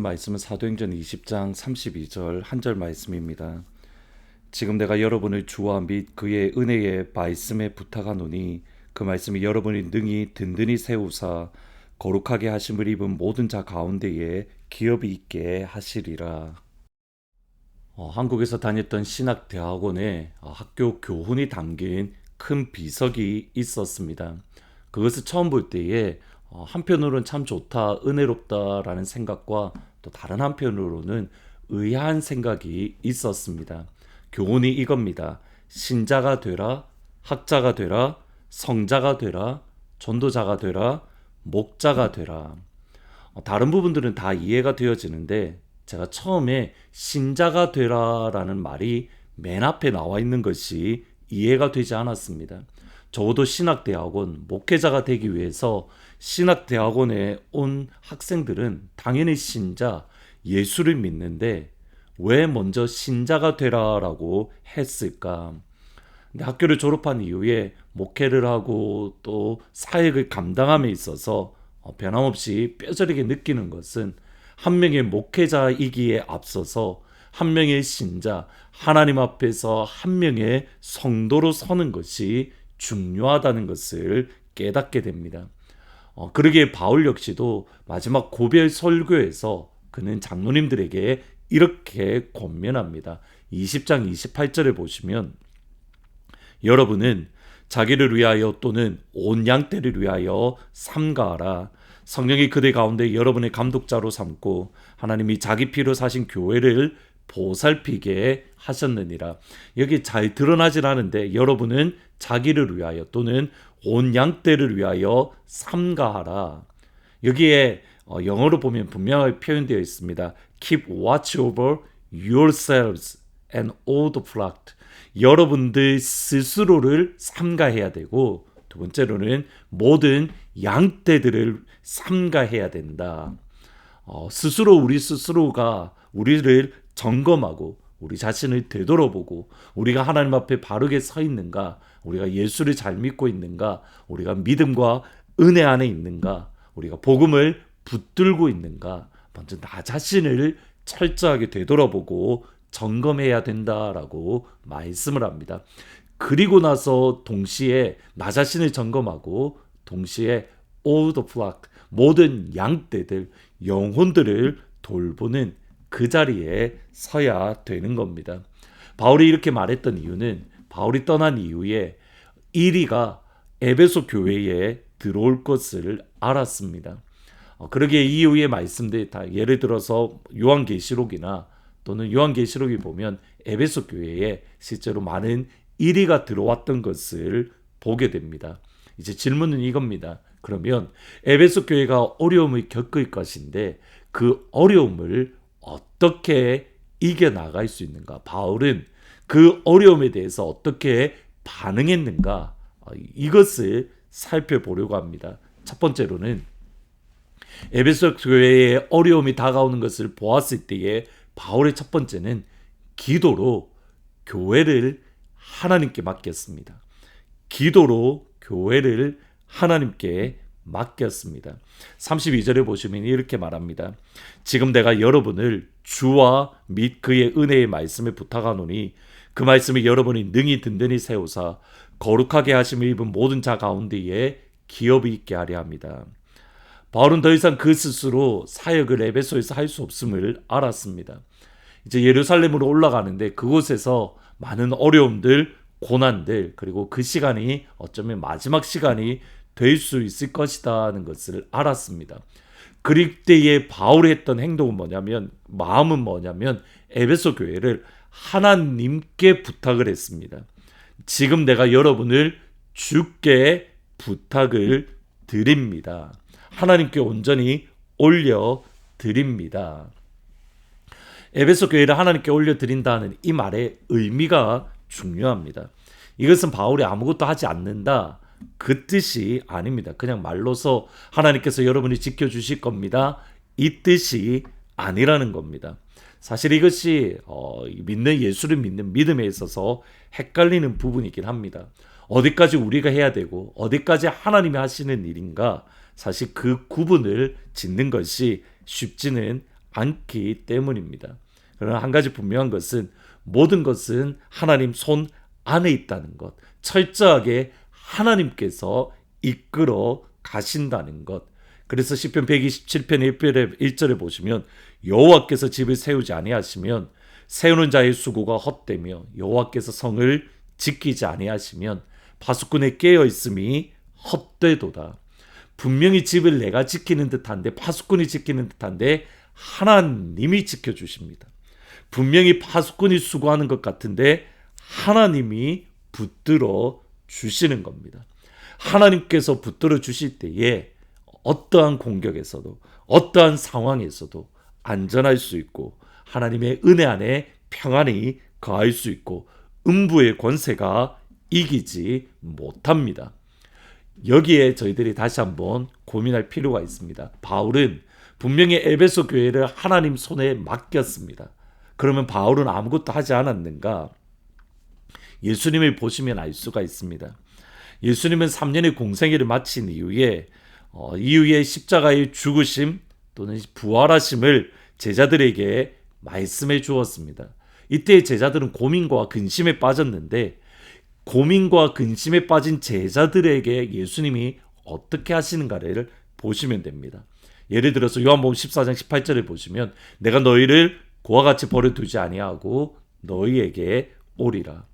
말씀은 말씀은 사도행전 20장 32절 한 절 말씀입니다. 지금 내가 여러분을 주와 및 그의 은혜의 말씀에 부탁하노니 그 말씀이 여러분이 능히 든든히 세우사 거룩하게 하심을 입은 모든 자 가운데에 기업이 있게 하시리라. 어, 한국에서 다녔던 신학 대학원에 어, 학교 교훈이 담긴 큰 비석이 있었습니다. 그것을 처음 볼 때에 어, 한편으로는 참 좋다, 은혜롭다라는 생각과 또 다른 한편으로는 의아한 생각이 있었습니다. 교훈이 이겁니다. 신자가 되라, 학자가 되라, 성자가 되라, 전도자가 되라, 목자가 되라. 어, 다른 부분들은 다 이해가 되어지는데 제가 처음에 신자가 되라라는 말이 맨 앞에 나와 있는 것이 이해가 되지 않았습니다. 적어도 신학대학원 목회자가 되기 위해서 신학대학원에 온 학생들은 당연히 신자 예수를 믿는데 왜 먼저 신자가 되라라고 했을까? 근데 학교를 졸업한 이후에 목회를 하고 또 사역을 감당함에 있어서 어, 변함없이 뼈저리게 느끼는 것은 한 명의 목회자이기에 앞서서 한 명의 신자, 하나님 앞에서 한 명의 성도로 서는 것이 중요하다는 것을 깨닫게 됩니다. 어, 그러기에 바울 역시도 마지막 고별 설교에서 그는 장로님들에게 이렇게 권면합니다. 20장 28절에 보시면 여러분은 자기를 위하여 또는 온 양떼를 위하여 삼가하라. 성령이 그대 가운데 여러분의 감독자로 삼고 하나님이 자기 피로 사신 교회를 보살피게 하셨느니라. 여기 잘 드러나질 않은데 여러분은 자기를 위하여 또는 온 양떼를 위하여 삼가하라. 여기에 어, 영어로 보면 분명하게 표현되어 있습니다. Keep watch over yourselves and all the flock. 여러분들 스스로를 삼가해야 되고 두 번째로는 모든 양떼들을 삼가해야 된다. 어, 스스로 우리 스스로가 우리를 점검하고 우리 자신을 되돌아보고 우리가 하나님 앞에 바르게 서 있는가, 우리가 예수를 잘 믿고 있는가, 우리가 믿음과 은혜 안에 있는가, 우리가 복음을 붙들고 있는가, 먼저 나 자신을 철저하게 되돌아보고 점검해야 된다라고 말씀을 합니다. 그리고 나서 동시에 나 자신을 점검하고 동시에 all the flock 모든 양떼들 영혼들을 돌보는 그 자리에 서야 되는 겁니다. 바울이 이렇게 말했던 이유는 바울이 떠난 이후에 이리가 에베소 교회에 들어올 것을 알았습니다. 어, 그러기에 이후의 말씀들 다 예를 들어서 요한계시록이나 또는 요한계시록이 보면 에베소 교회에 실제로 많은 이리가 들어왔던 것을 보게 됩니다. 이제 질문은 이겁니다. 그러면 에베소 교회가 어려움을 겪을 것인데 그 어려움을 어떻게 이겨나갈 수 있는가? 바울은 그 어려움에 대해서 어떻게 반응했는가? 어, 이것을 살펴보려고 합니다. 첫 번째로는 에베소 교회에 어려움이 다가오는 것을 보았을 때에 바울의 첫 번째는 기도로 교회를 하나님께 맡겼습니다. 기도로 교회를 하나님께 맡겼습니다. 32절에 보시면 이렇게 말합니다. 지금 내가 여러분을 주와 및 그의 은혜의 말씀에 부탁하노니 그 말씀이 여러분이 능히 든든히 세우사 거룩하게 하심을 입은 모든 자 가운데에 기업이 있게 하려 합니다. 바울은 더 이상 그 스스로 사역을 에베소에서 할 수 없음을 알았습니다. 이제 예루살렘으로 올라가는데 그곳에서 많은 어려움들, 고난들, 그리고 그 시간이 어쩌면 마지막 시간이 될 수 있을 것이다는 것을 알았습니다. 그리때에 바울이 했던 행동은 뭐냐면, 마음은 뭐냐면, 에베소 교회를 하나님께 부탁을 했습니다. 지금 내가 여러분을 주께 부탁을 드립니다. 하나님께 온전히 올려 드립니다. 에베소 교회를 하나님께 올려 드린다는 이 말의 의미가 중요합니다. 이것은 바울이 아무것도 하지 않는다. 그 뜻이 아닙니다. 그냥 말로서 하나님께서 여러분이 지켜주실 겁니다. 이 뜻이 아니라는 겁니다. 사실 이것이 어, 믿는 예수를 믿는 믿음에 있어서 헷갈리는 부분이긴 합니다. 어디까지 우리가 해야 되고 어디까지 하나님이 하시는 일인가 사실 그 구분을 짓는 것이 쉽지는 않기 때문입니다. 그러나 한 가지 분명한 것은 모든 것은 하나님 손 안에 있다는 것. 철저하게 하나님께서 이끌어 가신다는 것. 그래서 시편 127편 1절에, 1절에 보시면 여호와께서 집을 세우지 아니하시면 세우는 자의 수고가 헛되며 여호와께서 성을 지키지 아니하시면 파수꾼의 깨어 있음이 헛되도다. 분명히 집을 내가 지키는 듯한데 파수꾼이 지키는 듯한데 하나님이 지켜 주십니다. 분명히 파수꾼이 수고하는 것 같은데 하나님이 붙들어 주시는 겁니다. 하나님께서 붙들어 주실 때에 어떠한 공격에서도 어떠한 상황에서도 안전할 수 있고 하나님의 은혜 안에 평안이 거할 수 있고 음부의 권세가 이기지 못합니다. 여기에 저희들이 다시 한번 고민할 필요가 있습니다. 바울은 분명히 에베소 교회를 하나님 손에 맡겼습니다. 그러면 바울은 아무것도 하지 않았는가? 예수님을 보시면 알 수가 있습니다. 예수님은 3년의 공생애를 마친 이후에 어, 이후에 십자가의 죽으심 또는 부활하심을 제자들에게 말씀해 주었습니다. 이때 제자들은 고민과 근심에 빠졌는데 고민과 근심에 빠진 제자들에게 예수님이 어떻게 하시는가를 보시면 됩니다. 예를 들어서 요한복음 14장 18절에 보시면 내가 너희를 고와 같이 버려두지 아니하고 너희에게 오리라.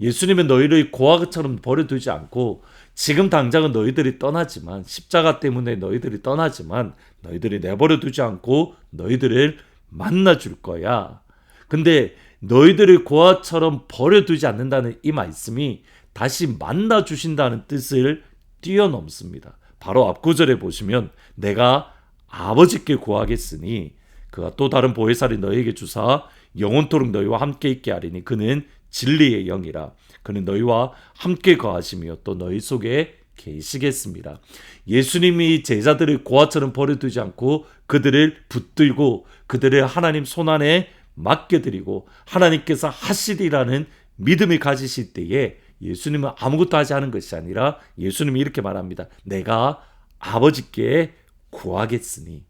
예수님은 너희를 고아처럼 버려두지 않고 지금 당장은 너희들이 떠나지만 십자가 때문에 너희들이 떠나지만 너희들이 내버려 두지 않고 너희들을 만나 줄 거야. 근데 너희들을 고아처럼 버려 두지 않는다는 이 말씀이 다시 만나 주신다는 뜻을 뛰어넘습니다. 바로 앞 구절에 보시면 내가 아버지께 구하겠으니 그가 또 다른 보혜사를 너희에게 주사 영원토록 너희와 함께 있게 하리니 그는 진리의 영이라 그는 너희와 함께 거하시며 또 너희 속에 계시겠습니다. 예수님이 제자들을 고아처럼 버려두지 않고 그들을 붙들고 그들을 하나님 손안에 맡겨드리고 하나님께서 하시리라는 믿음을 가지실 때에 예수님은 아무것도 하지 않은 것이 아니라 예수님이 이렇게 말합니다. 내가 아버지께 구하겠으니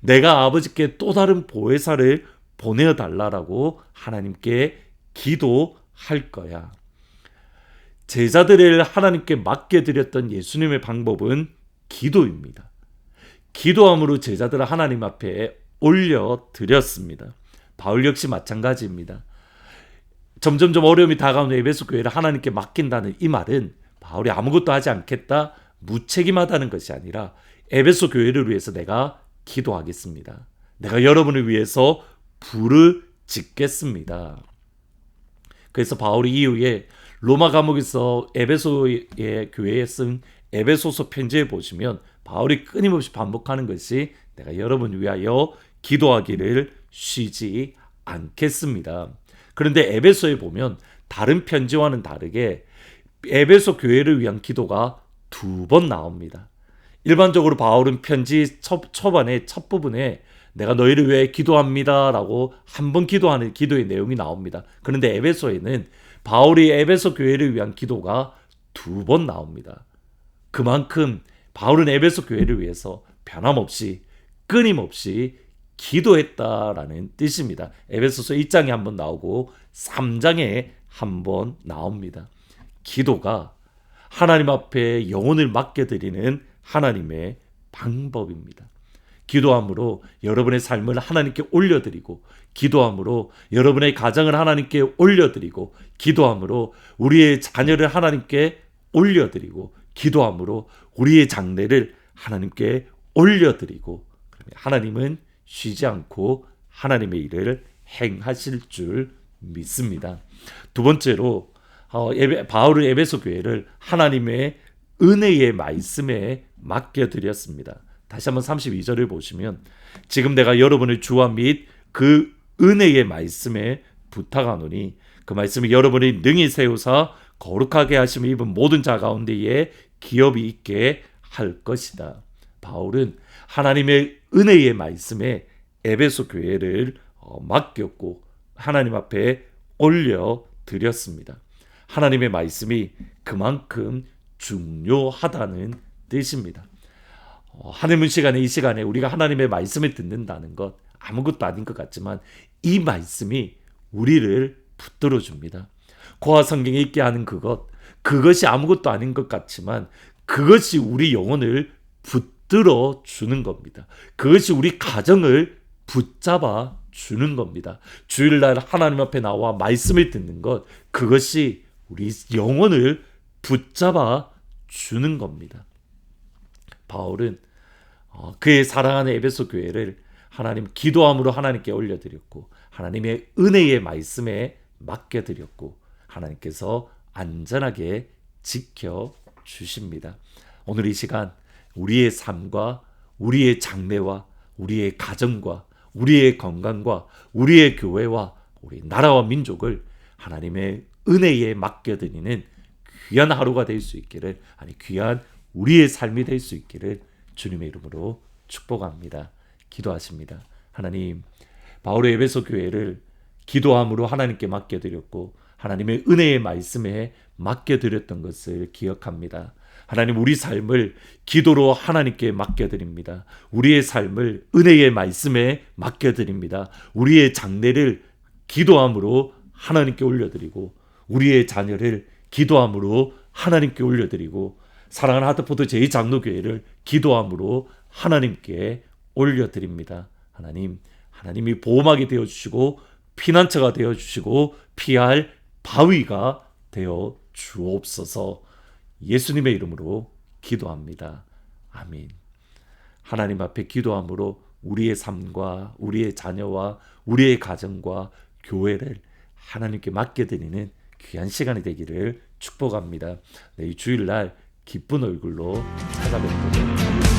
내가 아버지께 또 다른 보혜사를 보내어 달라라고 하나님께 기도할 거야. 제자들을 하나님께 맡겨드렸던 예수님의 방법은 기도입니다. 기도함으로 제자들을 하나님 앞에 올려드렸습니다. 바울 역시 마찬가지입니다. 점점점 어려움이 다가오는 에베소 교회를 하나님께 맡긴다는 이 말은 바울이 아무것도 하지 않겠다, 무책임하다는 것이 아니라 에베소 교회를 위해서 내가 기도하겠습니다. 내가 여러분을 위해서 불을 짓겠습니다. 그래서 바울이 이후에 로마 감옥에서 에베소의 교회에 쓴 에베소서 편지에 보시면 바울이 끊임없이 반복하는 것이 내가 여러분 위하여 기도하기를 쉬지 않겠습니다. 그런데 에베소에 보면 다른 편지와는 다르게 에베소 교회를 위한 기도가 두 번 나옵니다. 일반적으로 바울은 편지 첫, 초반에 첫 부분에 내가 너희를 위해 기도합니다라고 한 번 기도하는 기도의 내용이 나옵니다. 그런데 에베소에는 바울이 에베소 교회를 위한 기도가 두 번 나옵니다. 그만큼 바울은 에베소 교회를 위해서 변함없이 끊임없이 기도했다라는 뜻입니다. 에베소서 1장에 한 번 나오고 3장에 한 번 나옵니다. 기도가 하나님 앞에 영혼을 맡겨드리는 하나님의 방법입니다. 기도함으로 여러분의 삶을 하나님께 올려드리고 기도함으로 여러분의 가정을 하나님께 올려드리고 기도함으로 우리의 자녀를 하나님께 올려드리고 기도함으로 우리의 장래를 하나님께 올려드리고 하나님은 쉬지 않고 하나님의 일을 행하실 줄 믿습니다. 두 번째로 어, 바울은 에베소 교회를 하나님의 은혜의 말씀에 맡겨드렸습니다. 다시 한번 32절을 보시면 지금 내가 여러분의 주와 및 그 은혜의 말씀에 부탁하노니 그 말씀이 여러분이 능히 세우사 거룩하게 하심을 입은 모든 자 가운데에 기업이 있게 할 것이다. 바울은 하나님의 은혜의 말씀에 에베소 교회를 어, 맡겼고 하나님 앞에 올려 드렸습니다. 하나님의 말씀이 그만큼 중요하다는 뜻입니다. 어, 하늘문 시간에 이 시간에 우리가 하나님의 말씀을 듣는다는 것 아무것도 아닌 것 같지만 이 말씀이 우리를 붙들어 줍니다. 고아 성경에 있게 하는 그것, 그것이 아무것도 아닌 것 같지만 그것이 우리 영혼을 붙들어 주는 겁니다. 그것이 우리 가정을 붙잡아 주는 겁니다. 주일날 하나님 앞에 나와 말씀을 듣는 것, 그것이 우리 영혼을 붙잡아 주는 겁니다. 바울은 어, 그의 사랑하는 에베소 교회를 하나님 기도함으로 하나님께 올려드렸고 하나님의 은혜의 말씀에 맡겨드렸고 하나님께서 안전하게 지켜 주십니다. 오늘 이 시간 우리의 삶과 우리의 장래와 우리의 가정과 우리의 건강과 우리의 교회와 우리 나라와 민족을 하나님의 은혜에 맡겨드리는 귀한 하루가 될 수 있기를 아니 귀한 우리의 삶이 될 수 있기를 주님의 이름으로 축복합니다. 기도하십니다. 하나님 바울의 에베소 교회를 기도함으로 하나님께 맡겨드렸고 하나님의 은혜의 말씀에 맡겨드렸던 것을 기억합니다. 하나님 우리 삶을 기도로 하나님께 맡겨드립니다. 우리의 삶을 은혜의 말씀에 맡겨드립니다. 우리의 장래를 기도함으로 하나님께 올려드리고 우리의 자녀를 기도함으로 하나님께 올려드리고 사랑하는 하트포드 제2장로교회를 기도함으로 하나님께 올려드립니다. 하나님, 하나님이 보호막이 되어 주시고 피난처가 되어 주시고 피할 바위가 되어 주옵소서 예수님의 이름으로 기도합니다. 아멘. 하나님 앞에 기도함으로 우리의 삶과 우리의 자녀와 우리의 가정과 교회를 하나님께 맡겨드리는 귀한 시간이 되기를 축복합니다. 네, 이 주일날 기쁜 얼굴로 찾아뵙도록 하겠습니다.